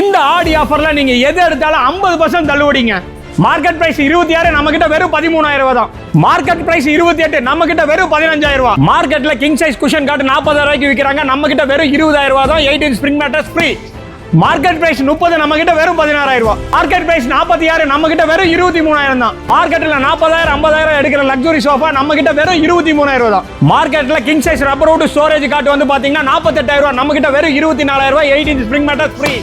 இந்த ஆடி ஆஃபர்ல நீங்க எது எடுத்தாலும் ஐம்பது பர்சன்ட் தள்ளுபடிங்க. மார்க்கெட் பிரைஸ் இருபத்தி ஆறு நம்ம கிட்ட வெறும் பதிமூணாயிரம் ரூபாய் தான். மார்க்கெட் பிரைஸ் இருபத்தி எட்டு நம்ம கிட்ட வெறும் பதினஞ்சாயிரம் ரூபாய் மார்க்கெட்ல கிங் சைஸ் குஷன் காட்டு நாற்பதாயிரம் ரூபாய்க்கு விற்கிறாங்க நம்ம கிட்ட வெறும் இருபதாயிரம் ரூபாய் தான் eighteen spring mattress free market price முப்பது நம்ம கிட்ட வெறும் பதினாறாயிரம் ரூபாய் மார்க்கெட் பிரைஸ் நாற்பத்தி ஆறு நம்ம கிட்ட வெறும் இருபத்தி மூணாயிரம் தான். மார்க்கெட்ல நாற்பதாயிரம் ஐம்பதாயிரம் எடுக்கிற லக்ஸுரி சோஃபா நம்ம கிட்ட வெறும் இருபத்தி மூணாயிரம் ரூபாய் தான். மார்க்கெட்ல king size rubber wood storage cot வந்து பாத்தீங்கன்னா நாற்பத்தெட்டாயிரம் ரூபாய் நம்ம கிட்ட வெறும் இருபத்தி நாலாயிரம் ரூபாய் எயிட்டீன் ஸ்ப்ரிங் மேட்டர் ஃப்ரீ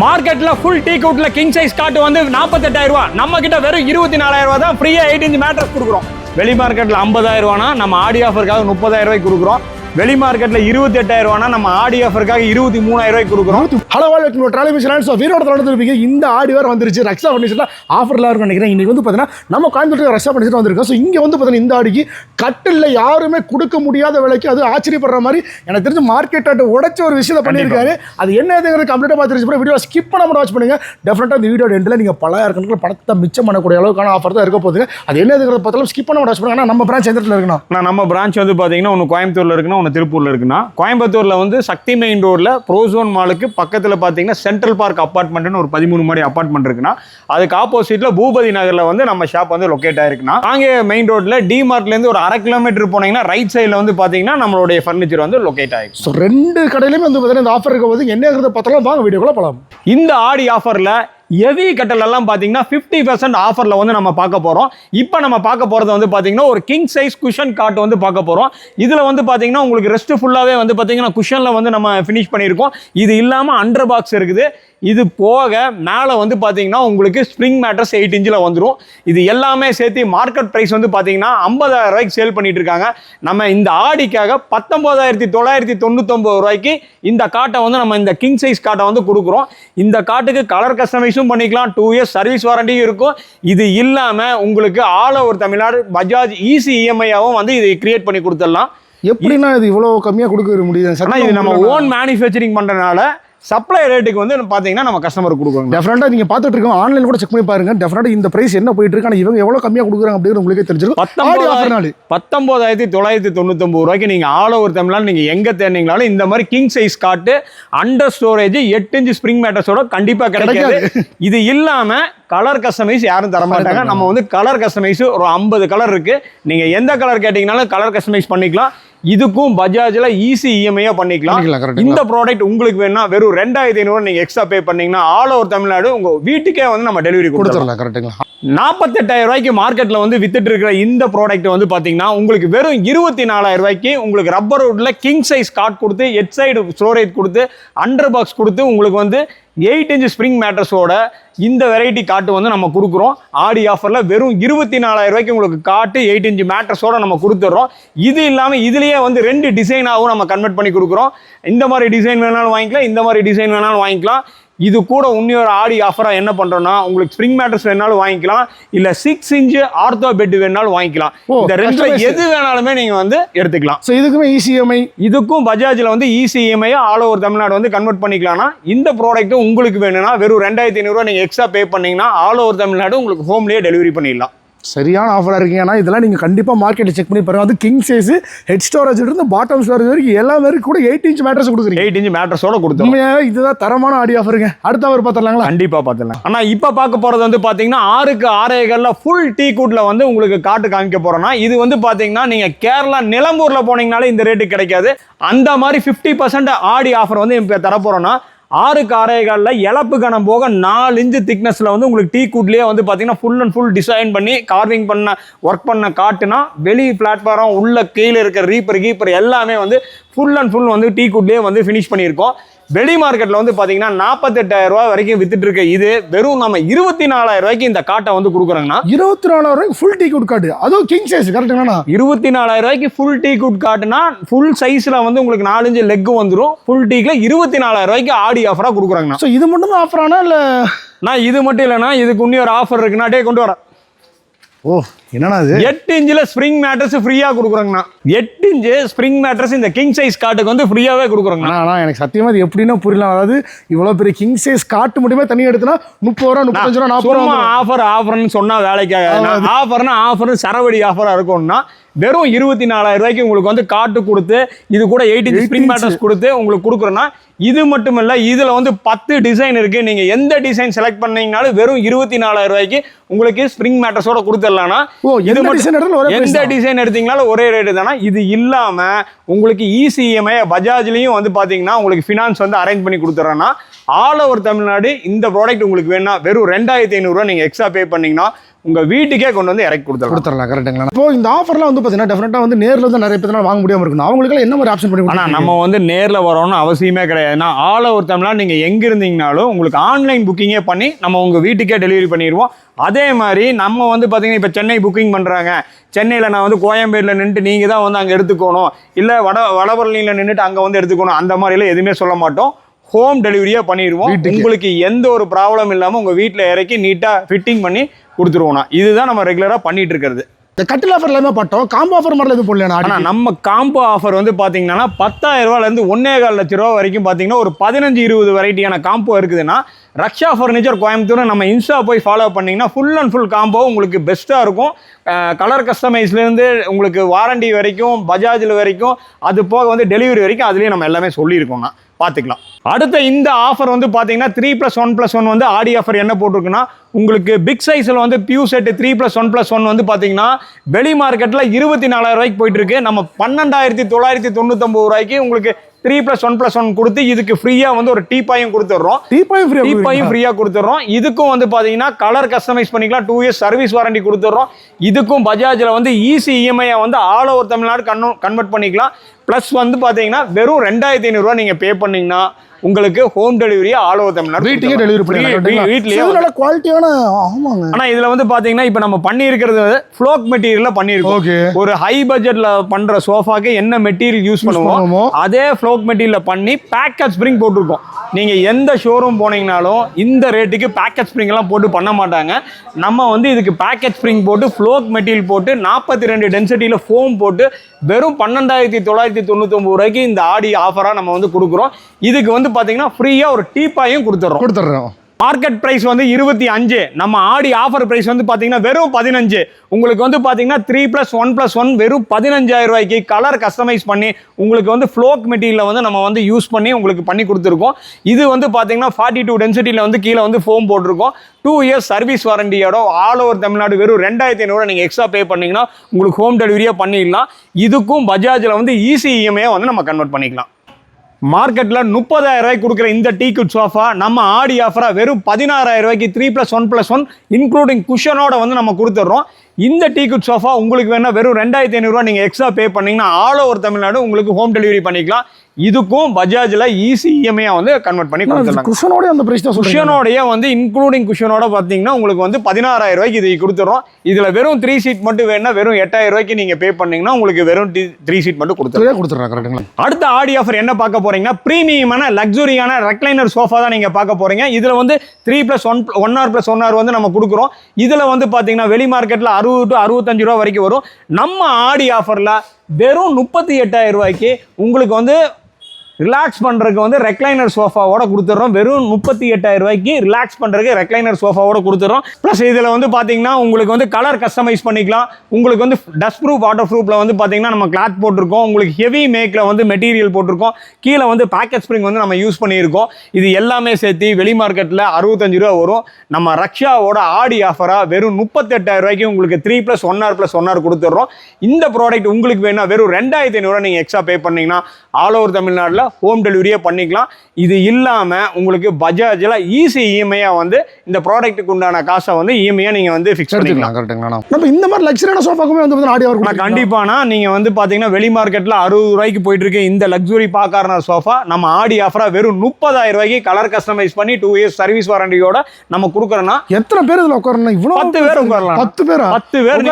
மார்க்கெட்ல ஃபுல் டீ கவுட்ல கிங் சைஸ் காட்டு வந்து நாற்பத்தெட்டாயிரம் நம்ம கிட்ட வெறும் இருபத்தி நாலாயிரம் தான் ஃப்ரீயா எயிட் மேட்டர்ஸ் கொடுக்குறோம். வெளி மார்க்கெட்ல ஐம்பதாயிரம் ரூபானா நம்ம ஆடி ஆஃபருக்காக முப்பதாயிரம் ரூபாய்க்கு கொடுக்குறோம். வெளி மார்க்கெட்ல இருபத்தி எட்டாயிரம் ரூபானா நம்ம ஆடி ஆஃபருக்காக இருபத்தி மூணாயிரம் ரூபாய்க்கு கொடுக்குறோம். ஹலோ வாழ்க்கை ட்ராலி மிஷன் ஸோ வீரோட தொடர்ந்துருப்பீங்க இந்த ஆடி வேறு வந்துருச்சு. ரக்ஷா ஃபர்னிச்சரில் ஆஃபர்லாம் இருக்கும் நினைக்கிறேன். இன்னைக்கு வந்து பார்த்தீங்கன்னா நம்ம கோயம்புத்தூர் ரக்ஷா ஃபர்னிச்சர் வந்திருக்கோம். ஸோ இங்கே வந்து பார்த்தீங்கன்னா இந்த ஆடிக்கு கட்டில் யாருமே கொடுக்க முடியாத விலைக்கு அது ஆச்சரியப்படுற மாதிரி எனக்கு தெரிஞ்ச மார்க்கெட் ஆட்ட உடைச்ச ஒரு விஷயத்தை பண்ணியிருக்காரு. அது என்ன எதுங்கிறது கம்ப்ளீட்டாக பார்த்துருச்சு. வீடியோ ஸ்கிப் பண்ணாம வாட்ச் பண்ணுங்க. டெஃபினட்டாக இந்த வீடியோ எண்டில் நீங்கள் பலாயிரம் கணக்கில் பணத்தை மிச்சம் பண்ணக்கூடிய அளவுக்கான ஆஃபர் தான் இருக்க போகுது. அது என்ன எதுங்கிறத பார்த்தாலும் ஸ்கிப் பண்ண வாட்ச் பண்ணுங்க. ஆனா நம்ம பிரான்ச் எந்த இடத்துல இருக்கணும்? நான் நம்ம பிரான்ச் வந்து பாத்தீங்கன்னா ஒன்று கோயம்புத்தூர்ல இருக்குன்னா ஒன்று திருப்பூர்ல இருக்குன்னா கோயம்புத்தூர்ல வந்து சக்தி மெயின் ரோட்ல ப்ரோசோன் மாலுக்கு பக்கத்துல பாத்தீங்கன்னா சென்ட்ரல் பார்க் அப்பார்ட்மெண்ட்னு ஒரு பதிமூணு மாடி அப்பார்ட்மெண்ட் இருக்குன்னா அதுக்கு ஆப்போசிட்ல பூபதி நகர்ல வந்து நம்ம ஷாப் வந்து லொக்கேட் ஆயிருக்குன்னா அங்கே மெயின் ரோட்ல டிமார்ட்ல இருந்து ஒரு அரை கிலோமீட்டர் போனீங்கன்னா ரைட் சைடுல வந்து பாத்தீங்கன்னா நம்மளுடைய ஃபர்னிச்சர் வந்து லொக்கேட் ஆயிருக்கு ஸோ ரெண்டு கடையிலுமே வந்து பார்த்தீங்கன்னா இந்த ஆஃபர் இருக்க போது என்னங்கிறத பார்த்தாலும் வாங்க வீடியோக்குள்ள போகலாம் இந்த ஆடி ஆஃபர்ல ஹெவி கட்டலெல்லாம் பார்த்தீங்கன்னா ஃபிஃப்டி பர்சன்ட் ஆஃபரில் வந்து நம்ம பார்க்க போகிறோம் இப்போ நம்ம பார்க்க போகிறது வந்து பார்த்தீங்கன்னா ஒரு கிங் சைஸ் குஷன் காட் வந்து பார்க்க போகிறோம் இதில் வந்து பார்த்தீங்கன்னா உங்களுக்கு ரெஸ்ட் ஃபுல்லாகவே வந்து பார்த்தீங்கன்னா குஷனில் வந்து நம்ம ஃபினிஷ் பண்ணியிருக்கோம். இது இல்லாமல் அண்டர் பாக்ஸ் இருக்குது. இது போக மேலே வந்து பார்த்தீங்கன்னா உங்களுக்கு ஸ்ப்ரிங் மேட்டர்ஸ் எயிட் இன்ச்சில் வந்துடும் இது எல்லாமே சேர்த்து மார்க்கெட் ப்ரைஸ் வந்து பார்த்தீங்கன்னா ஐம்பதாயிரம் ரூபாய்க்கு சேல் பண்ணிட்டு இருக்காங்க. நம்ம இந்த ஆடிக்காக பத்தொன்பதாயிரத்தி தொள்ளாயிரத்தி தொண்ணூத்தொம்பது ரூபாய்க்கு இந்த காட்டை வந்து நம்ம இந்த கிங் சைஸ் காட்டை வந்து கொடுக்குறோம். இந்த காட்டுக்கு கலர் கஸ்டமைஸும் பண்ணிக்கலாம். டூ இயர்ஸ் சர்வீஸ் வாரண்டியும் இருக்கும். இது இல்லாமல் உங்களுக்கு all over Tamil Nadu Bajaj easy இஎம்ஐயாவும் வந்து இதை கிரியேட் பண்ணி கொடுத்துடலாம். எப்படின்னா இது இவ்வளோ கம்மியாக கொடுக்க முடியுது? ஆனால் இது நம்ம ஓன் மேனுஃபேக்சரிங் பண்ணுறதுனால சப்ளை ரேட்டுக்கு வந்து பார்த்தீங்கன்னா நம்ம கஸ்டமருக்கு கொடுக்குறோம் டெஃபினட்டாக நீங்கள் பார்த்துட்டு இருக்கோம். ஆன்லைன் கூட செக் பண்ணி பாருங்க. டெஃபினட்டாக இந்த பிரைஸ் என்ன போயிட்டு இருக்கு? ஆனால் இவங்க எவ்வளோ கம்மியாக கொடுக்குறாங்க அப்படிங்கிறது உங்களுக்கே தெரிஞ்சிருக்கும் பத்தொன்பதாயிரத்தி பத்தொன்பதாயிரத்தி தொள்ளாயிரத்தி தொண்ணூத்தொம்பது ரூபாய்க்கு நீங்கள் ஆல் ஓவர் தமிழ்நாடு நீங்கள் எங்கே தேடினீங்களாலும் இந்த மாதிரி king size cot under storage எட்டு இன்ச் ஸ்ப்ரிங் மேட்டர்ஸோட கண்டிப்பாக கிடைக்காது. இது இல்லாமல் கலர் கஸ்டமைஸ் யாரும் தர மாட்டாங்க. நம்ம வந்து கலர் கஸ்டமைஸ் ஒரு ஐம்பது கலர் இருக்கு. நீங்க எந்த கலர் கேட்டீங்கனாலும் கலர் கஸ்டமைஸ் பண்ணிக்கலாம். இதுக்கும் பஜாஜ்ல ஈஸி இஎம்ஐயா பண்ணிக்கலாம். இந்த ப்ராடக்ட் உங்களுக்கு வேணா வெறும் ரெண்டாயிரத்தி ஐநூறு நீங்க எக்ஸ்ட்ரா பே பண்ணீங்கன்னா ஆல் ஓவர் தமிழ்நாடு உங்க வீட்டுக்கே வந்து நம்ம டெலிவரி கொடுத்துடலாம். கரெக்டுங்களா நாற்பத்தெட்டாயிரம் ரூபாய்க்கு மார்க்கெட்ல வந்து வித்துட்டு இருக்கிற இந்த ப்ராடக்ட் வந்து பாத்தீங்கன்னா உங்களுக்கு வெறும் இருபத்தி நாலாயிரம் ரூபாய்க்கு உங்களுக்கு ரப்பர் வுட்ல கிங் சைஸ் காட் கொடுத்து ஹெட் சைடு ஸ்டோரேஜ் கொடுத்து அண்டர் பாக்ஸ் கொடுத்து உங்களுக்கு வந்து எயிட் இன்ச் ஸ்ப்ரிங் மேட்ரஸோட இந்த வெரைட்டி காட்டு வந்து நம்ம கொடுக்குறோம். ஆடி ஆஃபரில் வெறும் இருபத்தி நாலாயிரம் ரூபாய்க்கு உங்களுக்கு காட்டு எயிட் இன்ச் மேட்ரஸோட நம்ம கொடுத்துட்றோம் இது இல்லாமல் இதுலேயே வந்து ரெண்டு டிசைனாகவும் நம்ம கன்வெர்ட் பண்ணி கொடுக்குறோம். இந்த மாதிரி டிசைன் வேணாலும் வாங்கிக்கலாம் இந்த மாதிரி டிசைன் வேணாலும் வாங்கிக்கலாம். இது கூட இன்னொரு ஆடி ஆஃபராக என்ன பண்ணுறோம்னா உங்களுக்கு ஸ்ப்ரிங் மேட்டர்ஸ் வேணாலும் வாங்கிக்கலாம். இல்லை சிக்ஸ் இன்ச்சு ஆர்த்தோ பெட் வேணாலும் வாங்கிக்கலாம். இந்த customize. எது வேணாலுமே நீங்கள் வந்து எடுத்துக்கலாம். ஸோ இதுக்குமே E இசிஎம்ஐ இதுக்கும் பஜாஜில் வந்து E EMI all over Tamil Nadu வந்து கன்வெர்ட் பண்ணிக்கலாம்னா இந்த ப்ராடக்ட் உங்களுக்கு வேணும்னா வெறும் ரெண்டாயிரத்தி ஐநூறுரூவா நீங்கள் எக்ஸ்ட்ரா பே பண்ணீங்கன்னா ஆல் ஓவர் தமிழ்நாடு உங்களுக்கு ஹோம்லேயே டெலிவரி பண்ணிடலாம். சரியான ஆஃபராக இருக்கீங்க. ஏன்னா இதெல்லாம் நீங்கள் கண்டிப்பாக மார்க்கெட்டில் செக் பண்ணி பாருங்க. அது கிங் சைஸ் ஹெட் ஸ்டோரேஜ் இருந்து பாட்டம் ஸ்டோரேஜ் வரைக்கும் எல்லாமே வரைக்கும் கூட எயிட் இன்ச் மேட்ரஸ் கொடுக்குறீங்க. எயிட் இன்ச் மேட்ரஸோட கொடுத்துரும் உண்மையாகவே இதுதான் தரமான ஆடி ஆஃபருங்க அடுத்த அவர் பார்த்துடலாங்களா? கண்டிப்பா பார்த்துலாம் ஆனா இப்ப பார்க்க போறது வந்து பாத்தீங்கன்னா ஆறுக்கு ஆறேகல்ல ஃபுல் டீ கூட்ல வந்து உங்களுக்கு காட்டு காமிக்க போறோம்னா இது வந்து பாத்தீங்கன்னா நீங்க கேரளா நிலம்பூர்ல போனீங்கனாலே இந்த ரேட்டு கிடைக்காது. அந்த மாதிரி 50% பர்சன்ட் ஆடி ஆஃபர் வந்து இப்ப தர ஆறு காரைகளில் இழப்பு கணம் போக நாலு இன்ச்சு திக்னஸில் வந்து உங்களுக்கு டீ கூட்லேயே வந்து பார்த்தீங்கன்னா ஃபுல் அண்ட் ஃபுல் டிசைன் பண்ணி கார்விங் பண்ண ஒர்க் பண்ண காட்டுனா வெளி பிளாட்ஃபாரம் உள்ள கீழே இருக்கிற ரீப்பர் கீப்பர் எல்லாமே வந்து ஃபுல் அண்ட் ஃபுல் வந்து டீ கூட்லேயே வந்து ஃபினிஷ் பண்ணியிருக்கோம். வெளி மார்க்கெட்டில் வந்து பார்த்தீங்கன்னா நாற்பத்தெட்டாயிரம் ரூபாய் வரைக்கும் வித்துட்டு இருக்க இது வெறும் நம்ம இருபத்தி நாலாயிரம் ரூபாய்க்கு இந்த காட்டை வந்து கொடுக்குறாங்கன்னா இருபத்தி நாலாயிரம் ரூபாய்க்கு ஃபுல் டீ கார்டு அதுவும் கிங் சைஸ் கரெக்டுங்களா இருபத்தி நாலாயிரம் ரூபாய்க்கு ஃபுல் டீ குட் காட்டுனா ஃபுல் சைஸ்ல வந்து உங்களுக்கு நாலஞ்சு லெக் வந்துடும் ஃபுல் டீக்ல இருபத்தி நாலாயிரம் ரூபாய்க்கு ஆடி ஆஃபரா கொடுக்குறாங்கண்ணா ஸோ இது மட்டும் தான் ஆஃபர் ஆனா இல்லை? நான் இது மட்டும் இல்லைன்னா இதுக்கு இன்னும் ஒரு ஆஃபர் இருக்குன்னா டே கொண்டு வரேன் ஓ என்னண்ணா இது? எட்டு இன்ச்சில் ஸ்ப்ரிங் மேட்டர்ஸ் ஃப்ரீயா கொடுக்குறாங்கண்ணா. எட்டு இன்ச்சு ஸ்ப்ரிங் மேட்டர்ஸ் இந்த கிங் சைஸ் காட்டுக்கு வந்து ஃப்ரீயாவே கொடுக்குறாங்கண்ணா. அண்ணா எனக்கு சத்தியமா இது எப்படின்னா புரியல. அதாவது இவ்வளோ பெரிய கிங் சைஸ் காட்டு மட்டுமே தனியாக எடுத்துனா முப்பது ரூபா முப்பத்தஞ்சு ரூபா நாற்பது ரூபா ஆஃபர் ஆஃபர்னு சொன்னா வேலைக்காக. ஆஃபர்னா ஆஃபர் சரவடி ஆஃபரா இருக்கும்னா வெறும் இருபத்தி நாலாயிரம் ரூபாய்க்கு உங்களுக்கு வந்து காட்டு கொடுத்து இது கூட எயிட்டி 18 ஸ்ப்ரிங் மேட்டர்ஸ் கொடுத்து உங்களுக்கு கொடுக்குறோன்னா இது மட்டும் இல்ல இதுல வந்து பத்து டிசைன் இருக்கு நீங்க எந்த டிசைன் செலக்ட் பண்ணீங்கனாலும் வெறும் இருபத்தி நாலாயிரம் ரூபாய்க்கு உங்களுக்கு ஸ்ப்ரிங் மேட்டர்ஸோட கொடுத்துடலாம்னா இது மட்டும் எந்த. டிசைன் எடுத்தீங்கனாலும் ஒரே ரேட்டு தானே இது இல்லாம உங்களுக்கு E இசிஎம்ஐ பஜாஜ்லயும் வந்து பாத்தீங்கன்னா உங்களுக்கு ஃபினான்ஸ் வந்து அரேஞ்ச் பண்ணி கொடுத்துறேன்னா ஆல் ஓவர் தமிழ்நாடு இந்த ப்ராடக்ட் உங்களுக்கு வேணா வெறும் ரெண்டாயிரத்தி ஐநூறுரூவா நீங்க எக்ஸ்ட்ரா பே பண்ணீங்கன்னா உங்க வீட்டுக்கே கொண்டு வந்து இறக்கி கொடுத்துடலாம். கொடுத்துடலாம் கரெக்டுங்களா இப்போ இந்த ஆஃபர்லாம் வந்து பார்த்தீங்கன்னா டெஃபினட்டாக வந்து நேரில் வந்து நிறைய பேர் வாங்க முடியாம இருக்கணும் அவங்களுக்கெல்லாம் என்ன மாதிரி ஆப்ஷன் பண்ணி ஆனா கொடுத்தீங்க? நம்ம வந்து நேர்ல வரோம்னு அவசியமே கிடையாது. ஏன்னா ஆல் ஓவர் தமிழ்நாடு நீங்க எங்க இருந்தீங்கனாலும் உங்களுக்கு ஆன்லைன் புக்கிங்கே பண்ணி நம்ம உங்க வீட்டுக்கே டெலிவரி பண்ணிடுவோம். அதே மாதிரி நம்ம வந்து பாத்தீங்கன்னா இப்போ சென்னை புக்கிங் பண்றாங்க. சென்னையில் நான் வந்து கோயம்பேடில் நின்றுட்டு நீங்கள் தான் வந்து அங்கே எடுத்துக்கணும். இல்லை வட வடபழனியில் நின்றுட்டு அங்கே வந்து எடுத்துக்கணும். அந்த மாதிரிலாம் எதுவுமே சொல்ல மாட்டோம். ஹோம் டெலிவரியாக பண்ணிடுவோம். உங்களுக்கு எந்த ஒரு ப்ராப்ளம் இல்லாமல் உங்கள் வீட்டில் இறக்கி நீட்டாக ஃபிட்டிங் பண்ணி கொடுத்துருவோம்னா இதுதான் நம்ம ரெகுலராக பண்ணிட்டு இருக்கிறது. இந்த கட்டில் ஆஃபர் எல்லாமே பட்டோம். காம்போ ஆஃபர் மாதிரிலாம் எதுவும் போடலையா ஆனா ஆடி நம்ம காம்போ ஆஃபர் வந்து பாத்தீங்கன்னா பத்தாயிரம் ரூபாயில இருந்து ஒன்னே கால் லட்ச ரூபா வரைக்கும் பாத்தீங்கன்னா ஒரு பதினஞ்சு இருபது வெரைட்டியான காம்போ இருக்குதுன்னா ரக்ஷா ஃபர்னிச்சர் கோயம்புத்தூர் நம்ம இன்ஸ்டா போய் ஃபாலோ பண்ணீங்கன்னா ஃபுல் அண்ட் ஃபுல் காம்போ உங்களுக்கு பெஸ்ட்டாக இருக்கும். கலர் கஸ்டமைஸ்லேருந்து உங்களுக்கு வாரண்டி வரைக்கும் பஜாஜில் வரைக்கும் அது போக வந்து டெலிவரி வரைக்கும் அதுலேயும் நம்ம எல்லாமே சொல்லியிருக்கோம்னா பார்த்துக்கலாம். அடுத்த இந்த ஆஃபர் வந்து பார்த்தீங்கன்னா three plus one plus one வந்து ஆடி ஆஃபர் என்ன போட்டிருக்குன்னா உங்களுக்கு பிக் சைஸில் வந்து பியூ set three plus one plus one வந்து பார்த்தீங்கன்னா வெளி மார்க்கெட்டில் இருபத்தி நாலாயிரம் ரூபாய்க்கு போயிட்டு இருக்கு. நம்ம பன்னெண்டாயிரத்தி தொள்ளாயிரத்தி தொண்ணூத்தொம்பது ரூபாய்க்கு உங்களுக்கு three plus one plus one கொடுத்து இதுக்கு ஃப்ரீயாக வந்து ஒரு டீப்பாயும் கொடுத்துட்றோம் டீப்பாயும் ஃப்ரீ டீப்பாயும் ஃப்ரீயாக கொடுத்துட்றோம் இதுக்கும் வந்து பார்த்தீங்கன்னா கலர் கஸ்டமைஸ் பண்ணிக்கலாம். டூ இயர்ஸ் சர்வீஸ் வாரண்டி கொடுத்துட்றோம் இதுக்கும் பஜாஜில் வந்து E ஈஸி இஎம்ஐயை வந்து ஆல் ஓவர் தமிழ்நாடு கன்வ கன்வெர்ட் பண்ணிக்கலாம். ப்ளஸ் வந்து பார்த்தீங்கன்னா வெறும் ரெண்டாயிரத்தி ஐநூறுரூவா நீங்கள் பே பண்ணீங்கன்னா உங்களுக்கு ஹோம் டெலிவரியா ஆல் ஓவர் தமிழ்நாடு வீட்டுக்கே டெலிவரி பண்ணி வீட்லயே நல்ல குவாலிட்டியான ஆமாங்க. ஆனா இதுல வந்து பாத்தீங்கன்னா இப்ப நம்ம பண்ணி இருக்கிறது ஃப்ளோக் மெட்டீரியல்ல பண்ணியிருக்கோம். ஓகே. ஒரு ஹை பட்ஜெட்ல பண்ற சோஃபாக்கு என்ன மெட்டீரியல் யூஸ் பண்ணுவோம். அதே ஃப்ளோக் மெட்டீரியல்ல பண்ணி பேக்கெட் ஸ்ப்ரிங் போட்டிருக்கோம். நீங்க எந்த ஷோரூம் போனீங்கனாலும் இந்த ரேட்டுக்கு பேக்கெட் ஸ்ப்ரிங் எல்லாம் போட்டு பண்ண மாட்டாங்க. நம்ம வந்து இதுக்கு பேக்கெட் ஸ்ப்ரிங் போட்டு ஃப்ளோக் மெட்டீரியல் போட்டு நாற்பத்தி ரெண்டு டென்சிட்டியில ஃபோம் போட்டு வெறும் பன்னெண்டாயிரத்தி தொள்ளாயிரத்தி தொண்ணூத்தொம்பது ரூபாய்க்கு இந்த ஆடி ஆஃபரா நம்ம வந்து கொடுக்குறோம். இதுக்கு வந்து பாத்தீங்கன்னா ஃப்ரீயா ஒரு டீப்பாயும் கொடுத்துட்றோம் கொடுத்துட்றோம் மார்க்கெட் பிரைஸ் வந்து இருபத்தி அஞ்சு. நம்ம ஆடி ஆஃபர் பிரைஸ் வந்து பார்த்தீங்கன்னா வெறும் பதினஞ்சு. உங்களுக்கு வந்து பார்த்தீங்கன்னா three plus one plus one வெறும் பதினஞ்சாயிரம் ரூபாய்க்கு கலர் கஸ்டமைஸ் பண்ணி உங்களுக்கு வந்து ஃப்ளோக் மெட்டீரியலை வந்து நம்ம வந்து யூஸ் பண்ணி உங்களுக்கு பண்ணி கொடுத்துருக்கோம். இது வந்து பார்த்தீங்கன்னா ஃபார்ட்டி டூ டென்சிட்டியில் வந்து கீழே வந்து ஃபோம் போட்டிருக்கோம். டூ இயர்ஸ் சர்வீஸ் வாரண்டியோட ஆல் ஓவர் தமிழ்நாடு வெறும் ரெண்டாயிரத்தி ஐநூறு நீங்கள் எக்ஸ்ட்ரா பே பண்ணீங்கன்னா உங்களுக்கு ஹோம் டெலிவரியாக பண்ணிடலாம். இதுக்கும் பஜாஜில் வந்து E ஈஸி இஎம்ஐ வந்து நம்ம கன்வெர்ட் பண்ணிக்கலாம். மார்க்கெட்டில் முப்பதாயிரம் ரூபாய்க்கு கொடுக்குற இந்த டீ குட் சோஃபா நம்ம ஆடி ஆஃபராக வெறும் பதினாறாயிரம் ரூபாய்க்கு three plus one plus one including குஷனோட வந்து நம்ம கொடுத்துட்றோம். இந்த டீ குட் சோஃபா உங்களுக்கு வேணால் வெறும் ரெண்டாயிரத்தி ஐநூறுரூவா நீங்கள் எக்ஸ்ட்ரா பே பண்ணிங்கன்னா ஆல் ஓவர் தமிழ்நாடு உங்களுக்கு ஹோம் டெலிவரி பண்ணிக்கலாம். இதுக்கும் பஜாஜில் ஈஸி இஎம்ஐயாக வந்து கன்வெர்ட் பண்ணி கொடுத்துடலாம் குஷனோட அந்த பிரைஸ் தான் குஷனோடைய வந்து இன்க்ளூடிங் குஷனோட பார்த்தீங்கன்னா உங்களுக்கு வந்து பதினாறாயிரம் ரூபாய்க்கு இது கொடுத்துறோம் இதில் வெறும் த்ரீ சீட் மட்டும் வேணா வெறும் எட்டாயிரம் ரூபாய்க்கு நீங்கள் பே பண்ணீங்கன்னா உங்களுக்கு வெறும் த்ரீ சீட் மட்டும் கொடுத்துருவோம் சரியா கொடுத்துட்றேன் கரெக்டுங்களா அடுத்த ஆடி ஆஃபர் என்ன பார்க்க போறீங்கன்னா பிரீமியமான லக்ஸுரியான ரெக்லைனர் சோஃபா தான் நீங்க பார்க்க போறீங்க. இதுல வந்து three plus one one R plus one R வந்து நம்ம கொடுக்குறோம். இதுல வந்து பாத்தீங்கன்னா வெளி மார்க்கெட்ல அறுபது டு அறுபத்தஞ்சு ரூபா வரைக்கும் வரும். நம்ம ஆடி ஆஃபர்ல வெறும் முப்பத்தி எட்டாயிரம் ரூபாய்க்கு உங்களுக்கு வந்து ரிலாக்ஸ் பண்ணுறதுக்கு வந்து ரெக்லைனர் சோஃபாவோட கொடுத்துட்றோம் வெறும் முப்பத்தி எட்டாயிரம் ரூபாய்க்கு ரிலாக்ஸ் பண்ணுறதுக்கு ரெக்லைனர் சோஃபாவோட கொடுத்துட்றோம் ப்ளஸ் இதில் வந்து பார்த்தீங்கன்னா உங்களுக்கு வந்து கலர் கஸ்டமைஸ் பண்ணிக்கலாம். உங்களுக்கு வந்து டஸ்ட் ப்ரூஃப் வாட்டர் ப்ரூஃபில் வந்து பார்த்தீங்கன்னா நம்ம கிளாத் போட்டிருக்கோம். உங்களுக்கு ஹெவி மேக்கில் வந்து மெட்டீரியல் போட்டிருக்கோம். கீழே வந்து பேக்கெட் ஸ்ப்ரிங் வந்து நம்ம யூஸ் பண்ணியிருக்கோம். இது எல்லாமே சேர்த்து வெளி மார்க்கெட்டில் அறுபத்தஞ்சு ரூபா வரும். நம்ம ரக்ஷாவோட ஆடி ஆஃபராக வெறும் முப்பத்தெட்டாயிரம் ரூபாய்க்கு உங்களுக்கு three plus one R plus one R கொடுத்துட்றோம் இந்த ப்ராடக்ட் உங்களுக்கு வேணால் வெறும் ரெண்டாயிரத்தி ஐநூறுரூவா நீங்கள் எக்ஸ்ட்ரா பே பண்ணிங்கன்னா ஆல் ஓவர் தமிழ்நாட்டில் ஹோம் டெலிவரியே பண்ணிக்கலாம். இது இல்லாமல் உங்களுக்கு பஜாஜில் ஈஸி இஎம்ஐயாக வந்து இந்த ப்ராடக்ட்டுக்கு உண்டான காசை வந்து இஎம்ஐயாக நீங்கள் வந்து ஃபிக்ஸ் பண்ணிக்கலாம். கரெக்டுங்களா நம்ம இந்த மாதிரி லக்ஸரியான சோஃபாக்குமே வந்து ஆடி ஆஃபர் ஆனால் கண்டிப்பானா நீங்கள் வந்து பார்த்தீங்கன்னா வெளி மார்க்கெட்டில் அறுபது ரூபாய்க்கு போயிட்டு இருக்கு இந்த லக்ஸுரி பார்க்காரனர் சோஃபா நம்ம ஆடி ஆஃபராக வெறும் முப்பதாயிரம் ரூபாய்க்கு கலர் கஸ்டமைஸ் பண்ணி டூ இயர்ஸ் சர்வீஸ் வாரண்டியோட நம்ம கொடுக்குறோன்னா எத்தனை பேர் இதுல உட்காரணும் இவ்வளவு பத்து பேர் உட்காரலாம் பத்து பேரா? பத்து பேர்.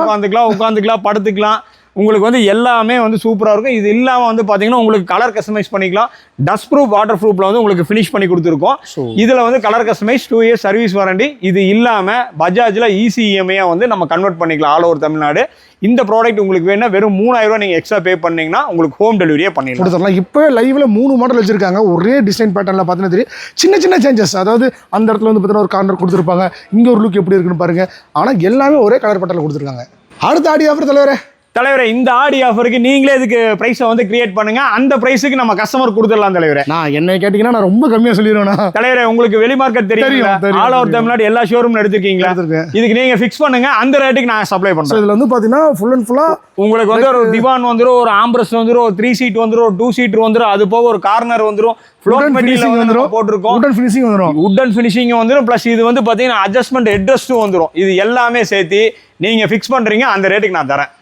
உட்காந்துக்கலாம் உட்காந்துக்கலாம் படுத்துக்கலாம். உங்களுக்கு வந்து எல்லாமே வந்து சூப்பராக இருக்கும். இது இல்லாமல் வந்து பார்த்தீங்கன்னா உங்களுக்கு கலர் கஸ்டமைஸ் பண்ணிக்கலாம். டஸ்ட் ப்ரூஃப் வாட்டர் ப்ரூஃபில் வந்து உங்களுக்கு ஃபினிஷ் பண்ணி கொடுத்துருக்கோம். இதில் வந்து colour customise two years service warranty இது இல்லாமல் பஜாஜில் ஈஸி இஎம்ஐயாக வந்து நம்ம கன்வெர்ட் பண்ணிக்கலாம் ஆல் ஓவர் தமிழ்நாடு. இந்த ப்ராடக்ட் உங்களுக்கு வேணா வெறும் மூணாயிரம் ரூபாய் நீங்கள் எக்ஸ்ட்ரா பே பண்ணீங்கன்னா உங்களுக்கு ஹோம் டெலிவரியே பண்ணிடலாம். கொடுத்துடலாம். இப்போ லைவ்ல மூணு மாடல் வச்சிருக்காங்க. ஒரே டிசைன் பேட்டர்ல பார்த்தீங்கன்னா தெரியும். சின்ன சின்ன சேஞ்சஸ் அதாவது அந்த இடத்துல வந்து பார்த்தீங்கன்னா ஒரு கார்னர் கொடுத்துருப்பாங்க. இங்க ஒரு லுக் எப்படி இருக்குன்னு பாருங்க. ஆனா எல்லாமே ஒரே கலர் பேட்டர்ல கொடுத்துருக்காங்க. அடுத்த ஆடி ஆஃபர் தலைவரே. தலைவரே இந்த ஆடி ஆஃபருக்கு நீங்களே இதுக்கு பிரைஸை வந்து கிரியேட் பண்ணுங்க. அந்த பிரைஸுக்கு நம்ம கஸ்டமர் கொடுத்துடலாம் தலைவரே. நான் என்னை கேட்டிங்கன்னா நான் ரொம்ப கம்மியாக சொல்லிடுவேண்ணா தலைவரே உங்களுக்கு வெளி மார்க்கெட் தெரியும் ஆல் ஓவர். தமிழ்நாடு எல்லா ஷோரூம் எடுத்திருக்கீங்களா. இதுக்கு நீங்க ஃபிக்ஸ் பண்ணுங்க அந்த ரேட்டுக்கு நான் சப்ளை பண்றேன் இதில் வந்து பார்த்தீங்கன்னா ஃபுல் அண்ட் ஃபுல்லாக உங்களுக்கு வந்து ஒரு திவான் வந்துரும் ஒரு ஆம்பிரஸ் வந்துரும் ஒரு த்ரீ சீட் வந்துரும் ஒரு டூ சீட் வந்துரும் அது போக ஒரு கார்னர் வந்துரும் ஃப்ளோர் உடன் மெட்டீரியல் வந்துடும் போட்டிருக்கோம். உடன் ஃபினிஷிங் வந்துடும் உட்டன் ஃபினிஷிங் வந்துரும் ப்ளஸ் இது வந்து பார்த்தீங்கன்னா அட்ஜஸ்ட்மெண்ட் ஹெட்ரஸ்ட்டும் வந்துரும். இது எல்லாமே சேர்த்து நீங்க ஃபிக்ஸ் பண்றீங்க அந்த ரேட்டுக்கு நான் தரேன்.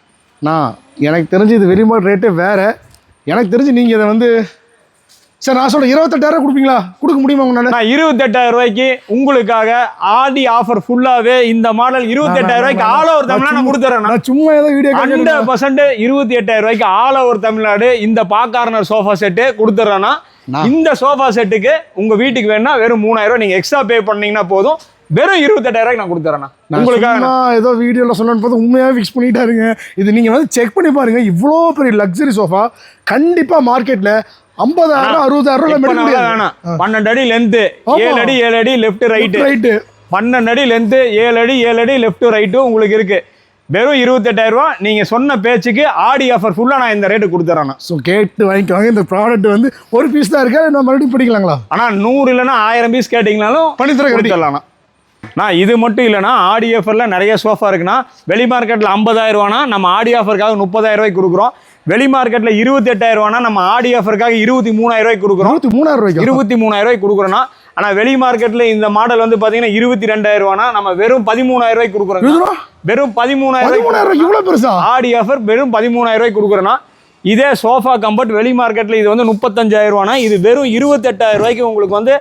நான் எனக்கு தெரிஞ்சு இது வெளிமார்க் ரேட்டே வேற. எனக்கு தெரிஞ்சு நீங்கள் இதை வந்து சரி நான் சொல்கிறேன் இருபத்தெட்டாயிரம் கொடுப்பீங்களா? கொடுக்க முடியுமா உங்களால்? நான் இருபத்தெட்டாயிரம் ரூபாய்க்கு உங்களுக்காக ஆடி ஆஃபர் ஃபுல்லாவே இந்த மாடல் இருபத்தெட்டாயிரம் ரூபாய்க்கு ஆல் ஓவர் தமிழ்நாடு நான் கொடுத்துறேன் நான். சும்மா ஏதோ வீடியோ ஹண்ட்ரட் பர்சன்ட் இருபத்தி எட்டாயிரம் ரூபாய்க்கு ஆல் ஓவர் தமிழ்நாடு இந்த பாக்கார்னர் சோஃபா செட்டு கொடுத்துட்றேன்னா இந்த சோஃபா செட்டுக்கு உங்க வீட்டுக்கு வேணா வெறும் மூணாயிரம் ரூபாய். நீங்க எக்ஸ்ட்ரா பே பண்ணீங்கன்னா போதும். வெறும் இருபத்தெட்டாயிரம் நான் கொடுத்துறேன்னா உங்களுக்காக ஏதோ வீடியோவில் சொல்லணும்னு பார்த்து உண்மையாக ஃபிக்ஸ் பண்ணிட்டாருங்க இது நீங்கள் வந்து செக் பண்ணி பாருங்க. இவ்வளோ பெரிய லக்ஸரி சோஃபா கண்டிப்பாக மார்க்கெட்டில் ஐம்பதாயிரம் அறுபதாயிரம் ரூபாய் பன்னெண்டு அடி லென்த் ஆமா. ஏழு அடி ஏழு அடி லெஃப்ட் ரைட்டு ரைட்டு பன்னெண்டு அடி லென்த் ஏழு அடி ஏழு அடி லெஃப்ட் ரைட்டும் உங்களுக்கு இருக்கு. வெறும் இருபத்தெட்டாயிரம் ரூபாய். நீங்க சொன்ன பேச்சுக்கு ஆடி ஆஃபர் ஃபுல்லா நான் இந்த ரேட்டு கொடுத்துறேன் ஸோ கேட்டு வாங்கிக்கோங்க. இந்த ப்ராடக்ட் வந்து ஒரு பீஸ் தான் இருக்கா? நான் மறுபடியும் படிக்கலாங்களா? ஆனா நூறு இல்லைன்னா ஆயிரம் பீஸ் கேட்டிங்கனாலும் பண்ணித்தரேன் கட்டி. கொடுத்துடலாம் நான் இது மட்டும் இல்லைன்னா ஆடி ஆஃபரில் நிறைய சோஃபா இருக்குன்னா வெளி மார்க்கெட்டில் ஐம்பதாயிரம் ரூபானா நம்ம ஆடி ஆஃபருக்காக முப்பதாயிரம் ரூபாய்க்கு கொடுக்குறோம். வெளி மார்க்கெட்டில் இருபத்தெட்டாயிரம் ரூபானா நம்ம ஆடி ஆஃபருக்காக இருபத்தி மூணாயிரம் ரூபாய்க்கு கொடுக்குறோம். இருபத்தி மூணாயிரம் ரூபாய்க்கு இருபத்தி மூணாயிரம் ரூபாய்க்கு கொடுக்குறோன்னா ஆனால் வெளி மார்க்கெட்டில் இந்த மாடல் வந்து பார்த்தீங்கன்னா இருபத்தி ரெண்டாயிரம் ரூபானா நம்ம வெறும் பதிமூணாயிரம் ரூபாய்க்கு கொடுக்குறோம்? வெறும் பதிமூணாயிரம் இவ்வளோ பெருசா? ஆடி ஆஃபர் வெறும் பதிமூணாயிரம் ரூபாய்க்கு கொடுக்குறோன்னா இதே சோஃபா கம்பர்ட் வெளி மார்க்கெட்டில் இது வந்து முப்பத்தஞ்சாயிரம் ரூபானா இது வெறும் இருபத்தெட்டாயிரம் ரூபாய்க்கு உங்களுக்கு வந்து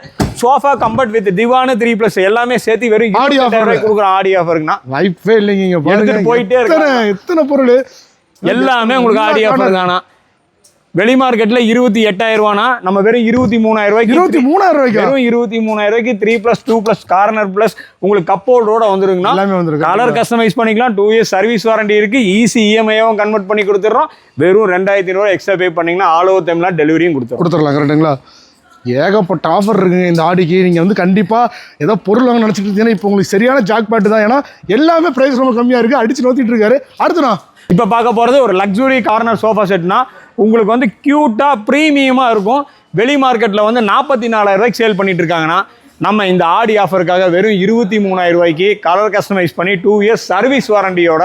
sofa comfort with திவானு three plus எல்லாமே சேர்த்து வெறும் ஆடி. ஆஃபர் கொடுக்குறோம் ஆடி ஆஃபருக்குன்னா வாய்ப்பே இல்லைங்க இங்க எடுத்துட்டு போயிட்டே எத்தனை எத்தனை பொருள்? எல்லாமே உங்களுக்கு ஆடி ஆஃபர் தானா வெளி மார்க்கெட்டில் இருபத்தி எட்டாயிரம் ரூபானா நம்ம வெறும் இருபத்தி மூணாயிரம் ரூபாய்க்கு இருபத்தி மூணாயிரம் ரூபாய்க்கு? வெறும் இருபத்தி மூணாயிரம் ரூபாய்க்கு three plus two plus corner plus உங்களுக்கு கப்போர்டோட வந்துருங்கண்ணா. எல்லாமே வந்திருக்கு கலர் கஸ்டமைஸ் பண்ணிக்கலாம். டூ இயர்ஸ் சர்வீஸ் வாரண்டி இருக்கு. ஈஸி இஎம்ஐயாவும் கன்வெர்ட் பண்ணி கொடுத்துட்றோம் வெறும் ரெண்டாயிரத்தி ஐநூறு எக்ஸ்ட்ரா பே பண்ணீங்கன்னா ஆல் ஓவர் தமிழ்நாடு டெலிவரியும் கொடுத்துரும் கொடுத்துடலாம் கரெக்டுங்களா ஏகப்பட்ட ஆஃபர் இருக்குங்க இந்த ஆடிக்கு. நீங்கள் வந்து கண்டிப்பாக ஏதோ பொருள் வாங்க நினச்சிட்டு இருந்தீங்கன்னா இப்போ உங்களுக்கு சரியான ஜாக் பாட்டு தான். ஏன்னா எல்லாமே ப்ரைஸ் ரொம்ப கம்மியாக இருக்குது அடிச்சு நோத்திட்டு இருக்காரு. அடுத்துண்ணா இப்போ பார்க்க போகிறது ஒரு லக்ஸுரி கார்னர் சோஃபா செட்னா உங்களுக்கு வந்து க்யூட்டாக ப்ரீமியமாக இருக்கும். வெளி மார்க்கெட்டில் வந்து நாற்பத்தி நாலாயிரம் ரூபாய்க்கு சேல் பண்ணிட்டு இருக்காங்கன்னா நம்ம இந்த ஆடி ஆஃபருக்காக வெறும் இருபத்தி மூணாயிரம் ரூபாய்க்கு கலர் கஸ்டமைஸ் பண்ணி டூ இயர்ஸ் சர்வீஸ் வாரண்டியோட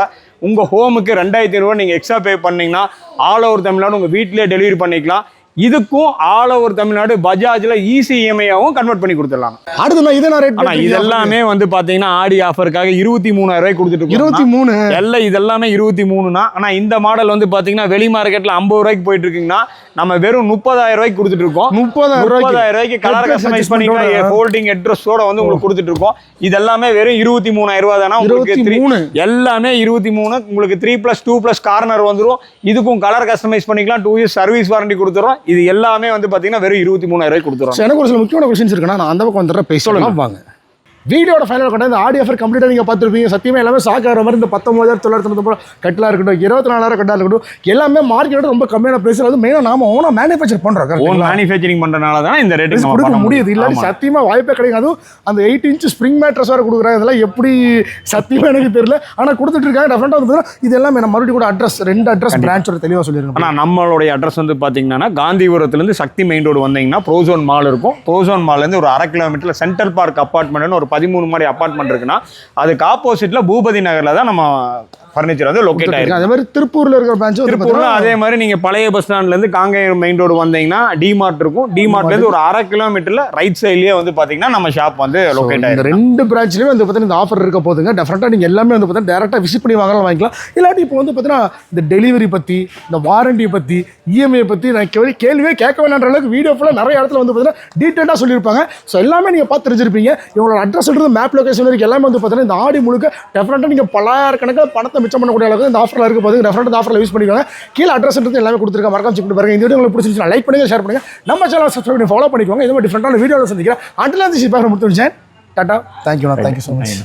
உங்கள் ஹோமுக்கு ரெண்டாயிரத்தி ஐநூறுவா நீங்கள் எக்ஸ்ட்ரா பே பண்ணீங்கன்னா ஆல் ஓவர் தமிழ்நாடு உங்கள் வீட்டிலே டெலிவரி பண்ணிக்கலாம். இதுக்கும் ஆல் ஓவர் தமிழ்நாடு பஜாஜில் ஈஸி இஎம்ஐயாவும் கன்வெர்ட் பண்ணி கொடுத்துடலாம். அடுத்துண்ணா இதை நான் ரேட் ஆனால் இது எல்லாமே வந்து பார்த்தீங்கன்னா ஆடி ஆஃபருக்காக இருபத்தி மூணாயிரம் ரூபாய்க்கு கொடுத்துட்டு. இருபத்தி மூணு. எல்லாம் இதெல்லாமே இருபத்தி மூணுனா ஆனால் இந்த மாடல் வந்து பார்த்தீங்கன்னா வெளி மார்க்கெட்டில் ஐம்பது ரூபாய்க்கு போயிட்டு இருக்குங்கன்னா நம்ம வெறும் முப்பதாயிரம் ரூபாய்க்கு கொடுத்துட்டு இருக்கோம். முப்பதாயிரம் முப்பதாயிரம் ரூபாய்க்கு கலர் கஸ்டமைஸ் பண்ணிக்கலாம். ஃபோல்டிங் அட்ரஸோட வந்து உங்களுக்கு கொடுத்துட்டு இருக்கோம். இது எல்லாமே வெறும் இருபத்தி மூணாயிரம் ரூபா தானே? உங்களுக்கு. எல்லாமே இருபத்தி மூணு. உங்களுக்கு three plus two plus corner வந்துரும். இதுக்கும் கலர் கஸ்டமைஸ் பண்ணிக்கலாம். டூ இயர்ஸ் சர்வீஸ் வாரண்டி கொடுத்துறோம். இது எல்லாமே வந்து பார்த்தீங்கன்னா வெறும் இருபத்தி மூணாயிரம் ரூபாய்க்கு கொடுத்துறோம் ஸோ எனக்கு ஒரு சில முக்கியமான கொஸ்டின்ஸ் இருக்குன்னா நான் அந்த பக்கம் வந்துடுறேன் பேசலாம் வாங்க. வீடியோட ஃபைனல் கொண்டு இந்த ஆடி ஆஃபர் கம்ப்ளீட்டாக நீங்கள் பார்த்துருப்பீங்க. சத்தியமாக எல்லாமே ஷாக் ஆகிற மாதிரி இந்த பத்தொம்பதாயிரத்தி தொள்ளாயிரத்தி தொண்ணூறு கட்டலாக இருக்கட்டும் இருபத்தி நாலாயிரம் கட்டலாக இருக்கட்டும் எல்லாமே மார்க்கெட்டோட ரொம்ப கம்மியான ப்ரைஸில் வந்து மெயினாக நாம ஓனாக மேனுஃபேக்சர் பண்ணுறோம் ஓன் மேனுஃபேக்சரிங் பண்ணுறதுனால தான் இந்த நம்ம கொடுக்க முடியுது. இல்லாட்டி. சத்தியமாக வாய்ப்பே கிடையாது. அந்த எயிட் இன்ச் ஸ்ப்ரிங் மேட்ரஸ் வேறு கொடுக்குறாங்க. இதெல்லாம் எப்படி சத்தியமாக எனக்கு தெரியல. ஆனால் கொடுத்துட்டு இருக்காங்க. டெஃபரெண்டாக வந்து இது எல்லாமே நம்ம மறுபடியும் கூட அட்ரஸ் ரெண்டு அட்ரஸ் பிரான்ச்சோட தெளிவாக சொல்லியிருக்கோம் ஆனால் நம்மளுடைய அட்ரஸ் வந்து பார்த்தீங்கன்னா காந்திபுரத்துலேருந்து சக்தி மெயின் ரோடு வந்தீங்கன்னா ப்ரோசோன் மால் இருக்கும். ப்ரோசோன் மால்லேருந்து ஒரு அரை கிலோமீட்டரில் சென்ட்ரல் பார்க் அப்பார்ட்மெண்ட்னு ஒரு பதிமூணு மாடி அப்பார்ட்மெண்ட் இருக்குன்னா அதுக்கு ஆப்போசிட்டில் பூபதி நகரில் தான் நம்ம ஃபர்னிச்சர் வந்து லொக்கேட் ஆயிருக்கு அதே மாதிரி திருப்பூரில் இருக்கிற பிரான்ச் திருப்பூர்ல அதே மாதிரி நீங்க பழைய பஸ் ஸ்டாண்ட்ல இருந்து காங்கேயம் மெயின் ரோடு வந்தீங்கன்னா டிமார்ட் இருக்கும். டிமார்ட்ல இருந்து ஒரு அரை கிலோமீட்டர்ல ரைட் சைட்லயே வந்து பாத்தீங்கன்னா நம்ம ஷாப் வந்து லொக்கேட் ஆயிருக்கு ரெண்டு பிரான்ச்லயும் வந்து பார்த்தீங்கன்னா இந்த ஆஃபர் இருக்க போதுங்க. டெஃபினட்டாக நீங்கள் எல்லாமே வந்து பார்த்தீங்கன்னா டேரெக்டாக விசிட் பண்ணி வாங்கலாம் வாங்கிக்கலாம். இல்லாட்டி இப்போ வந்து பார்த்தீங்கன்னா இந்த டெலிவரி பற்றி இந்த வாரண்டி பற்றி இஎம்ஐ பற்றி நான் கேள்வி கேள்வியே கேட்க வேணான்ற அளவுக்கு வீடியோ ஃபுல்லாக நிறைய இடத்துல வந்து பார்த்தீங்கன்னா டீட்டெயிலாக சொல்லியிருப்பாங்க. ஸோ எல்லாமே நீங்கள் பார்த்து தெரிஞ்சிருப்பீங்க. இவங்களோட அட்ரஸ் இருந்து மேப் லொகேஷன் வரைக்கும் எல்லாமே வந்து பார்த்தீங்கன்னா இந்த ஆடி முழுக்க டெஃபினட்டாக நீங்கள் பலாயிரக்கணக்கில் பணத்தை மிச்சம் பண்ணக்கூடிய அளவுக்கு இந்த ஆஃபரில் இருக்க. போது டெஃபினட்டாக இந்த ஆஃபரில் யூஸ் பண்ணிக்கோங்க. கீழே அட்ரஸ் இருந்து எல்லாமே கொடுத்துருக்கேன். மறக்காம செக் பாருங்க. இந்த வீடியோ உங்களுக்கு பிடிச்சிருந்துச்சுன்னா லைக் பண்ணுங்க ஷேர் பண்ணுங்க. நம்ம சேனல் சப்ஸ்கிரைப் பண்ணி ஃபாலோ பண்ணிக்கோங்க. இந்த மாதிரி டிஃப்ரெண்டான வீடியோவில் சந்திக்கிறேன். அண்டில் அந்த சிப்பாக முடிச்சு tata thank you thank you so much